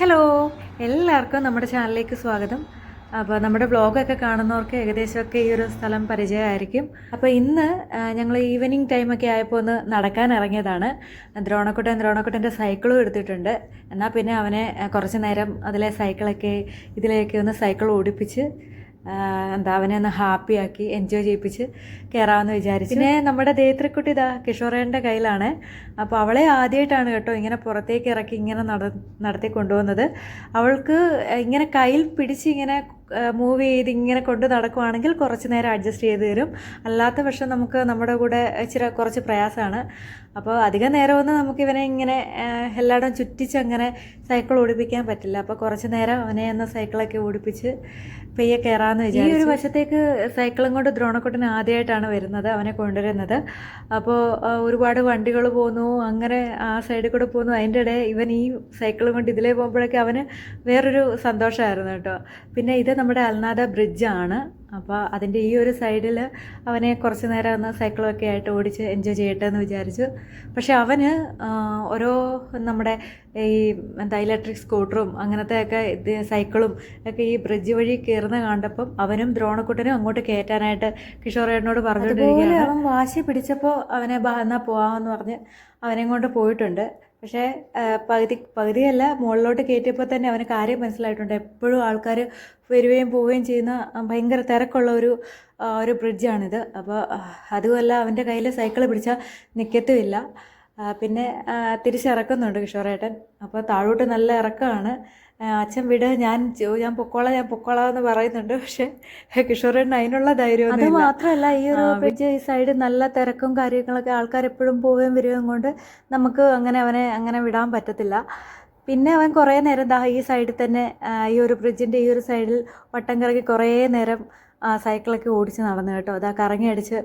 Hello എല്ലാവർക്കും നമ്മുടെ ചാനലിലേക്ക് സ്വാഗതം. അപ്പോൾ നമ്മുടെ വ്ളോഗൊക്കെ കാണുന്നവർക്ക് ഏകദേശമൊക്കെ ഈ ഒരു സ്ഥലം പരിചയമായിരിക്കും. അപ്പോൾ ഇന്ന് ഞങ്ങൾ ഈവനിങ് ടൈമൊക്കെ ആയപ്പോൾ ഒന്ന് നടക്കാൻ ഇറങ്ങിയതാണ്. ദ്രോണക്കുട്ടൻ ദ്രോണക്കുട്ടന്റെ സൈക്കിളും എടുത്തിട്ടുണ്ട്. എന്നാൽ പിന്നെ അവനെ കുറച്ച് നേരം അതിലെ സൈക്കിളൊക്കെ ഇതിലേക്ക് ഒന്ന് സൈക്കിൾ ഓടിപ്പിച്ച് എന്താ അവനെ ഒന്ന് ഹാപ്പിയാക്കി എൻജോയ് ചെയ്യിപ്പിച്ച് കയറാമെന്ന് വിചാരിച്ചു. പിന്നെ നമ്മുടെ ദേത്രക്കുട്ടി ഇതാ കിഷോറേന്റെ കയ്യിലാണ്. അപ്പോൾ അവളെ ആദ്യമായിട്ടാണ് കേട്ടോ ഇങ്ങനെ പുറത്തേക്ക് ഇറക്കി ഇങ്ങനെ നട നടത്തി കൊണ്ടുപോകുന്നത് അവൾക്ക് ഇങ്ങനെ കയ്യിൽ പിടിച്ച് ഇങ്ങനെ മൂവ് ചെയ്ത് ഇങ്ങനെ കൊണ്ട് നടക്കുവാണെങ്കിൽ കുറച്ച് നേരം അഡ്ജസ്റ്റ് ചെയ്ത് തരും. അല്ലാത്ത പക്ഷം നമുക്ക് നമ്മുടെ കൂടെ ഇച്ചിരി കുറച്ച് പ്രയാസമാണ്. അപ്പോൾ അധികം നേരമൊന്നും നമുക്ക് ഇവനെ ഇങ്ങനെ എല്ലായിടം ചുറ്റിച്ച് അങ്ങനെ സൈക്കിൾ ഓടിപ്പിക്കാൻ പറ്റില്ല. അപ്പോൾ കുറച്ച് നേരം അവനെ ഒന്ന് സൈക്കിളൊക്കെ ഓടിപ്പിച്ച് പെയ്യെ കയറാമെന്ന് വിചാരിച്ചു ഈ ഒരു വശത്തേക്ക് സൈക്കിളും കൊണ്ട് ദ്രോണക്കുട്ടൻ ആദ്യമായിട്ടാണ് വരുന്നത് അവനെ കൊണ്ടുവരുന്നത്. അപ്പോൾ ഒരുപാട് വണ്ടികൾ പോകുന്നു അങ്ങനെ ആ സൈഡിൽ കൂടെ പോകുന്നു അതിന്റെ ഇടയിൽ ഇവൻ ഈ സൈക്കിളും കൊണ്ട് ഇതിലേ പോകുമ്പോഴൊക്കെ അവന് വേറൊരു സന്തോഷമായിരുന്നു കേട്ടോ. പിന്നെ ഇത് നമ്മുടെ അൽനാദ ബ്രിഡ്ജാണ് അപ്പോൾ അതിന്റെ ഈ ഒരു സൈഡിൽ അവനെ കുറച്ച് നേരം ഒന്ന് സൈക്കിളൊക്കെ ആയിട്ട് ഓടിച്ച് എൻജോയ് ചെയ്യട്ടെ എന്ന് വിചാരിച്ചു. പക്ഷെ അവന് ഓരോ നമ്മുടെ ഈ എന്താ ഇലക്ട്രിക് സ്കൂട്ടറും അങ്ങനത്തെ ഒക്കെ ഇത് സൈക്കിളും ഒക്കെ ഈ ബ്രിഡ്ജ് വഴി കയറുന്ന കണ്ടപ്പം അവനും ദ്രോണക്കുട്ടനും അങ്ങോട്ട് കയറ്റാനായിട്ട് കിഷോറേട്ടനോട് പറഞ്ഞുകൊണ്ടിരിക്കുകയാണ്. അവൻ വാശി പിടിച്ചപ്പോൾ അവനെ എന്നാൽ എന്നാ പോവാമെന്ന് പറഞ്ഞ് അവനെയും കൊണ്ട് പോയിട്ടുണ്ട്. പക്ഷേ പകുതി പകുതിയല്ല മുകളിലോട്ട് കയറ്റിയപ്പോൾ തന്നെ അവന് കാര്യം മനസ്സിലായിട്ടുണ്ട്. എപ്പോഴും ആൾക്കാർ വരികയും പോവുകയും ചെയ്യുന്ന ഭയങ്കര തിരക്കുള്ള ഒരു ഒരു ബ്രിഡ്ജാണിത് അപ്പോൾ അതുമല്ല അവന്റെ കയ്യിൽ സൈക്കിൾ പിടിച്ചാൽ നിൽക്കത്തുമില്ല പിന്നെ തിരിച്ചിറക്കുന്നുണ്ട് കിഷോറേട്ടൻ. അപ്പോൾ താഴോട്ട് നല്ല ഇറക്കമാണ്. അച്ഛൻ വിട് ഞാൻ ഞാൻ പൊക്കോളാം ഞാൻ പൊക്കോളാം എന്ന് പറയുന്നുണ്ട്. പക്ഷേ കിഷോറേട്ടൻ അതിനുള്ള ധൈര്യം അത് മാത്രമല്ല ഈ ഒരു ബ്രിഡ്ജ് ഈ സൈഡ് നല്ല തിരക്കും കാര്യങ്ങളൊക്കെ ആൾക്കാർ എപ്പോഴും പോവുകയും വരികയും കൊണ്ട് നമുക്ക് അങ്ങനെ അവനെ അങ്ങനെ വിടാൻ പറ്റത്തില്ല. പിന്നെ അവൻ കുറേ നേരം ദാ ഈ സൈഡിൽ തന്നെ ഈ ഒരു ബ്രിഡ്ജിന്റെ ഈ ഒരു സൈഡിൽ വട്ടം കറക്കി കുറേ നേരം സൈക്കിളൊക്കെ ഓടിച്ച് നടന്നു കേട്ടോ. അതാ കറങ്ങി അടിച്ച്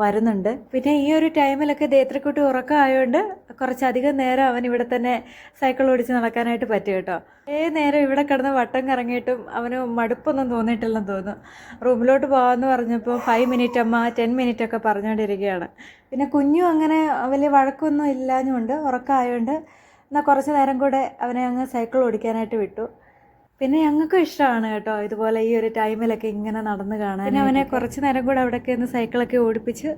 വരുന്നുണ്ട്. പിന്നെ ഈ ഒരു ടൈമിലൊക്കെ ദേത്രക്കുട്ടി ഉറക്കമായതുകൊണ്ട് കുറച്ചധികം നേരം അവൻ ഇവിടെ തന്നെ സൈക്കിൾ ഓടിച്ച് നടക്കാനായിട്ട് പറ്റും കേട്ടോ. ഏ നേരം ഇവിടെ കിടന്ന് വട്ടം കറങ്ങിയിട്ടും അവന് മടുപ്പൊന്നും തോന്നിയിട്ടില്ലെന്ന് തോന്നുന്നു. റൂമിലോട്ട് പോകാമെന്ന് പറഞ്ഞപ്പോൾ ഫൈവ് മിനിറ്റ് അമ്മ ടെൻ മിനിറ്റ് ഒക്കെ പറഞ്ഞുകൊണ്ടിരിക്കുകയാണ് പിന്നെ കുഞ്ഞും അങ്ങനെ വലിയ വഴക്കൊന്നും ഇല്ലാഞ്ഞുകൊണ്ട് ഉറക്കമായതുകൊണ്ട് എന്നാൽ കുറച്ച് നേരം കൂടെ അവനെ അങ്ങ് സൈക്കിൾ ഓടിക്കാനായിട്ട് വിട്ടു. പിന്നെ ഞങ്ങൾക്കും ഇഷ്ടമാണ് കേട്ടോ ഇതുപോലെ ഈ ഒരു ടൈമിലൊക്കെ ഇങ്ങനെ നടന്ന് കാണാൻ. പിന്നെ അവനെ കുറച്ച് നേരം കൂടെ അവിടെയൊക്കെ ഒന്ന് സൈക്കിളൊക്കെ ഓടിപ്പിച്ച്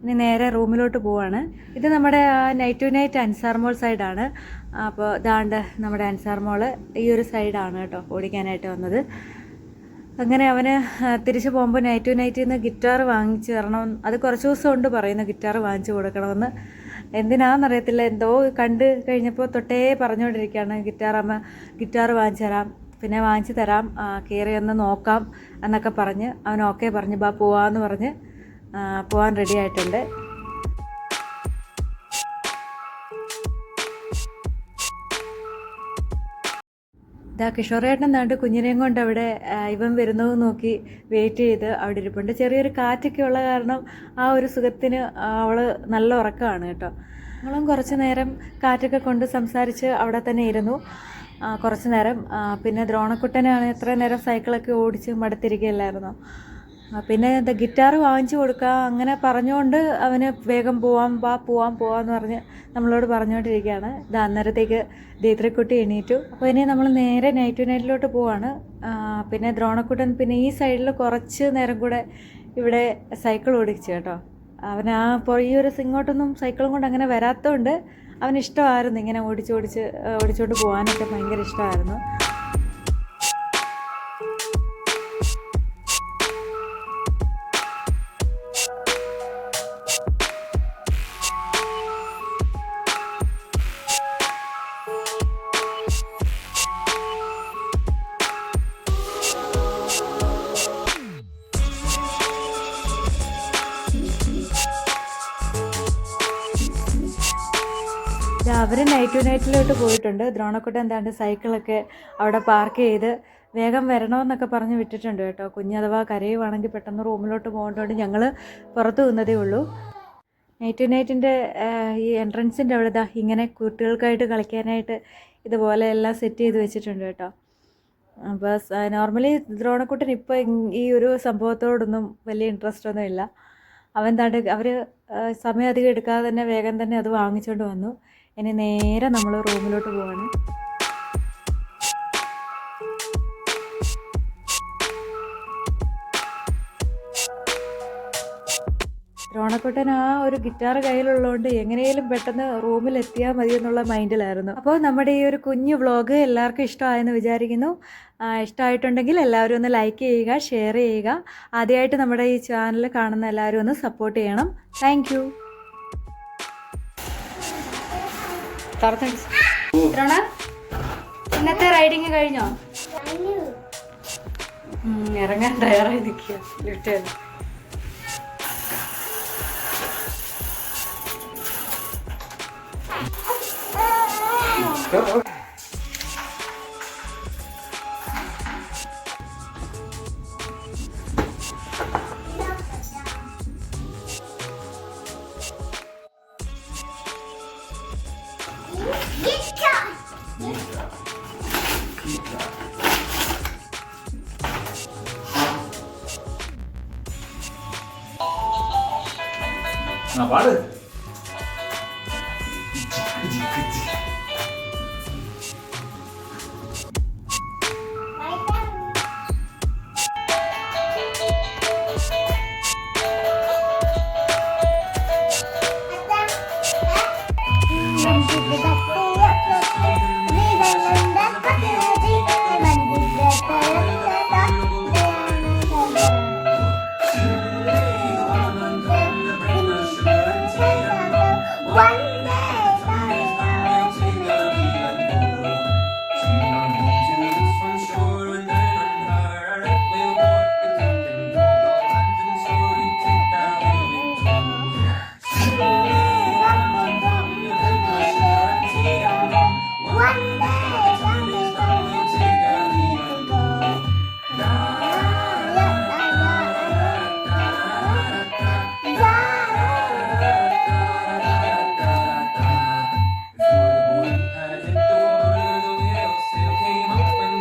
ഇനി നേരെ റൂമിലോട്ട് പോവാണ്. ഇത് നമ്മുടെ night to night Ansar mall സൈഡാണ് അപ്പോൾ ഇതാണ്ട് നമ്മുടെ അൻസാർ മോൾ ഈ ഒരു സൈഡാണ് കേട്ടോ ഓടിക്കാനായിട്ട് വന്നത്. അങ്ങനെ അവന് തിരിച്ചു പോകുമ്പോൾ നൈറ്റ് ടു നൈറ്റിൽ നിന്ന് ഗിറ്റാർ വാങ്ങിച്ച് തരണം. അത് കുറച്ച് ദിവസം കൊണ്ട് പറയുന്നു ഗിറ്റാർ വാങ്ങിച്ചു കൊടുക്കണമെന്ന്. എന്തിനാണെന്നറിയത്തില്ല എന്തോ കണ്ട് കഴിഞ്ഞപ്പോൾ തൊട്ടേ പറഞ്ഞുകൊണ്ടിരിക്കുകയാണ് ഗിറ്റാർ അമ്മ ഗിറ്റാർ വാങ്ങിച്ചു തരാം. പിന്നെ വാങ്ങിച്ചു തരാം കയറി ഒന്ന് നോക്കാം എന്നൊക്കെ പറഞ്ഞ് അവൻ ഓക്കെ പറഞ്ഞ് ബാ പോവാന്ന് പറഞ്ഞ് പോവാൻ റെഡി ആയിട്ടുണ്ട്. ഇതാ കിഷോറേട്ടൻ എന്താണ്ട് കുഞ്ഞിനെയും കൊണ്ട് അവിടെ ഇവൻ വരുന്നത് നോക്കി വെയിറ്റ് ചെയ്ത് അവിടെ ഇരിപ്പുണ്ട്. ചെറിയൊരു കാറ്റൊക്കെ ഉള്ള കാരണം ആ ഒരു സുഖത്തിന് അവൾ നല്ല ഉറക്കമാണ് കേട്ടോ. നമ്മളും കുറച്ച് നേരം കാറ്റൊക്കെ കൊണ്ട് സംസാരിച്ച് അവിടെ തന്നെ ഇരുന്നു. കുറച്ച് നേരം. പിന്നെ ദ്രോണക്കുട്ടനാണ് എത്ര നേരം സൈക്കിളൊക്കെ ഓടിച്ച് മടുത്തിരിക്കുകയല്ലായിരുന്നു? പിന്നെ എന്താ ഗിറ്റാർ വാങ്ങിച്ചു കൊടുക്കുക അങ്ങനെ പറഞ്ഞുകൊണ്ട് അവന് വേഗം പോവാം വാ പോവാം പോവാന്ന് പറഞ്ഞ് നമ്മളോട് പറഞ്ഞുകൊണ്ടിരിക്കുകയാണ്. ഇത് അന്നേരത്തേക്ക് ദീത്രക്കുട്ടി എണീറ്റു. അപ്പോൾ ഇനി നമ്മൾ നേരെ നൈറ്റ് നൈറ്റിലോട്ട് പോവാണ്. പിന്നെ ദ്രോണക്കുട്ടൻ പിന്നെ ഈ സൈഡിൽ കുറച്ച് നേരം കൂടെ ഇവിടെ സൈക്കിൾ ഓടിച്ചു കേട്ടോ. അവൻ ആ ഈ ഒരു ഇങ്ങോട്ടൊന്നും സൈക്കിളും കൊണ്ട് അങ്ങനെ വരാത്തതുകൊണ്ട് അവന് ഇഷ്ടമായിരുന്നു ഇങ്ങനെ ഓടിച്ചോടിച്ച് ഓടിച്ച് ഓടിച്ചുകൊണ്ട് പോകാനൊക്കെ ഭയങ്കര ഇഷ്ടമായിരുന്നു. അവർ നൈറ്റ് ടു നൈറ്റിലോട്ട് പോയിട്ടുണ്ട്. ദ്രോണക്കുട്ട എന്താണ്ട് സൈക്കിളൊക്കെ അവിടെ പാർക്ക് ചെയ്ത് വേഗം വരണമെന്നൊക്കെ പറഞ്ഞ് വിട്ടിട്ടുണ്ട് കേട്ടോ. കുഞ്ഞ് അഥവാ കരയുവാണെങ്കിൽ പെട്ടെന്ന് റൂമിലോട്ട് പോകേണ്ടതുകൊണ്ട് ഞങ്ങൾ പുറത്ത് നിന്നതേ ഉള്ളൂ. നൈറ്റ് ടു നൈറ്റിന്റെ ഈ എൻട്രൻസിന്റെ അവിടെ ഇതാ ഇങ്ങനെ കുട്ടികൾക്കായിട്ട് കളിക്കാനായിട്ട് ഇതുപോലെ എല്ലാം സെറ്റ് ചെയ്ത് വെച്ചിട്ടുണ്ട് കേട്ടോ. അപ്പോൾ നോർമലി ദ്രോണക്കുട്ടൻ ഇപ്പോൾ ഈ ഒരു സംഭവത്തോടൊന്നും വലിയ ഇൻട്രസ്റ്റ് ഒന്നും ഇല്ല അവൻ താണ്ട് അവർ സമയം അധികം എടുക്കാതെ തന്നെ വേഗം തന്നെ അത് വാങ്ങിച്ചുകൊണ്ട് വന്നു. ഇനി നേരെ നമ്മൾ റൂമിലോട്ട് പോവാണ്. ദ്രോണക്കുട്ടൻ ആ ഒരു ഗിറ്റാർ കയ്യിലുള്ളതുകൊണ്ട് എങ്ങനെയും പെട്ടെന്ന് റൂമിൽ എത്തിയാൽ മതി എന്നുള്ള മൈൻഡിലായിരുന്നു. അപ്പോൾ നമ്മുടെ ഈ ഒരു കുഞ്ഞു വ്ളോഗ് എല്ലാവർക്കും ഇഷ്ടമായെന്ന് വിചാരിക്കുന്നു. ഇഷ്ടമായിട്ടുണ്ടെങ്കിൽ എല്ലാവരും ഒന്ന് ലൈക്ക് ചെയ്യുക ഷെയർ ചെയ്യുക. ആദ്യമായിട്ട് നമ്മുടെ ഈ ചാനൽ കാണുന്ന എല്ലാവരും ഒന്ന് സപ്പോർട്ട് ചെയ്യണം. താങ്ക് ഇന്നത്തെ റൈഡിങ് കഴിഞ്ഞോ? ഇറങ്ങാൻ തയ്യാറായി ലിഫ്റ്റ് ആ പാട്